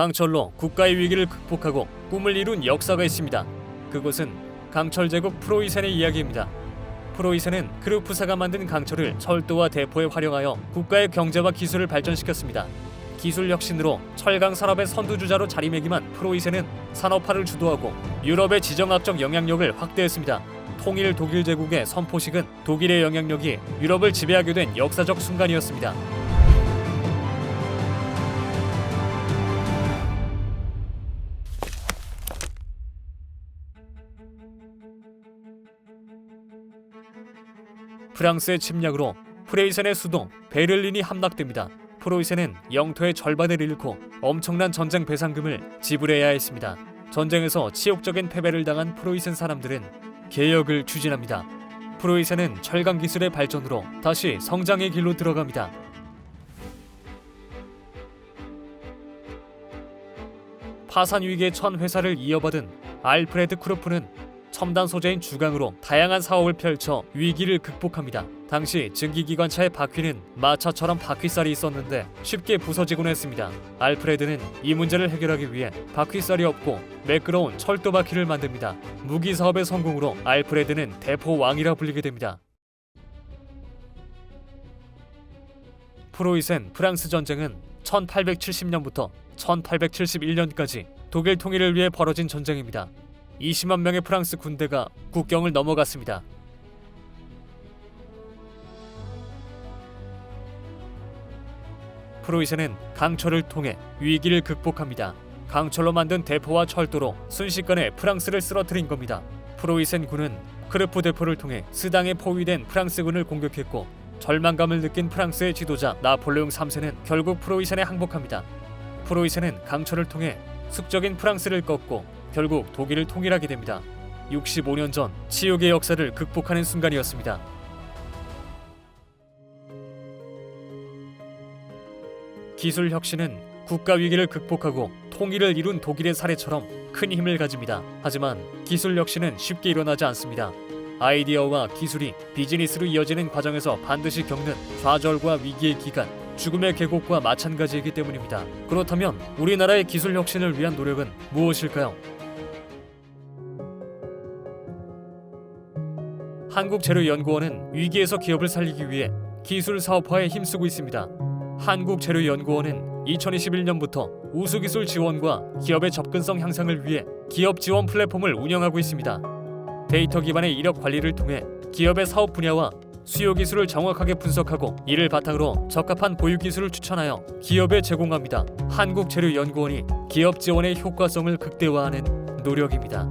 강철로 국가의 위기를 극복하고 꿈을 이룬 역사가 있습니다. 그곳은 강철 제국 프로이센의 이야기입니다. 프로이센은 크루프사가 만든 강철을 철도와 대포에 활용하여 국가의 경제와 기술을 발전시켰습니다. 기술 혁신으로 철강 산업의 선두주자로 자리매김한 프로이센은 산업화를 주도하고 유럽의 지정학적 영향력을 확대했습니다. 통일 독일 제국의 선포식은 독일의 영향력이 유럽을 지배하게 된 역사적 순간이었습니다. 프랑스의 침략으로 프레이센의 수도 베를린이 함락됩니다. 프로이센은 영토의 절반을 잃고 엄청난 전쟁 배상금을 지불해야 했습니다. 전쟁에서 치욕적인 패배를 당한 프로이센 사람들은 개혁을 추진합니다. 프로이센은 철강 기술의 발전으로 다시 성장의 길로 들어갑니다. 파산 위기에 처한 회사를 이어받은 알프레드 크루프는 첨단 소재인 주강으로 다양한 사업을 펼쳐 위기를 극복합니다. 당시 증기기관차의 바퀴는 마차처럼 바퀴살이 있었는데 쉽게 부서지곤 했습니다. 알프레드는 이 문제를 해결하기 위해 바퀴살이 없고 매끄러운 철도 바퀴를 만듭니다. 무기 사업의 성공으로 알프레드는 대포 왕이라 불리게 됩니다. 프로이센 프랑스 전쟁은 1870년부터 1871년까지 독일 통일을 위해 벌어진 전쟁입니다. 20만 명의 프랑스 군대가 국경을 넘어갔습니다. 프로이센은 강철을 통해 위기를 극복합니다. 강철로 만든 대포와 철도로 순식간에 프랑스를 쓰러뜨린 겁니다. 프로이센 군은 크르프 대포를 통해 스당에 포위된 프랑스군을 공격했고 절망감을 느낀 프랑스의 지도자 나폴레옹 3세는 결국 프로이센에 항복합니다. 프로이센은 강철을 통해 숙적인 프랑스를 꺾고 결국 독일을 통일하게 됩니다. 65년 전 치욕의 역사를 극복하는 순간이었습니다. 기술 혁신은 국가 위기를 극복하고 통일을 이룬 독일의 사례처럼 큰 힘을 가집니다. 하지만 기술 혁신은 쉽게 일어나지 않습니다. 아이디어와 기술이 비즈니스로 이어지는 과정에서 반드시 겪는 좌절과 위기의 기간, 죽음의 계곡과 마찬가지이기 때문입니다. 그렇다면 우리나라의 기술 혁신을 위한 노력은 무엇일까요? 한국재료연구원은 위기에서 기업을 살리기 위해 기술 사업화에 힘쓰고 있습니다. 한국재료연구원은 2021년부터 우수기술 지원과 기업의 접근성 향상을 위해 기업 지원 플랫폼을 운영하고 있습니다. 데이터 기반의 이력 관리를 통해 기업의 사업 분야와 수요 기술을 정확하게 분석하고 이를 바탕으로 적합한 보유 기술을 추천하여 기업에 제공합니다. 한국재료연구원이 기업 지원의 효과성을 극대화하는 노력입니다.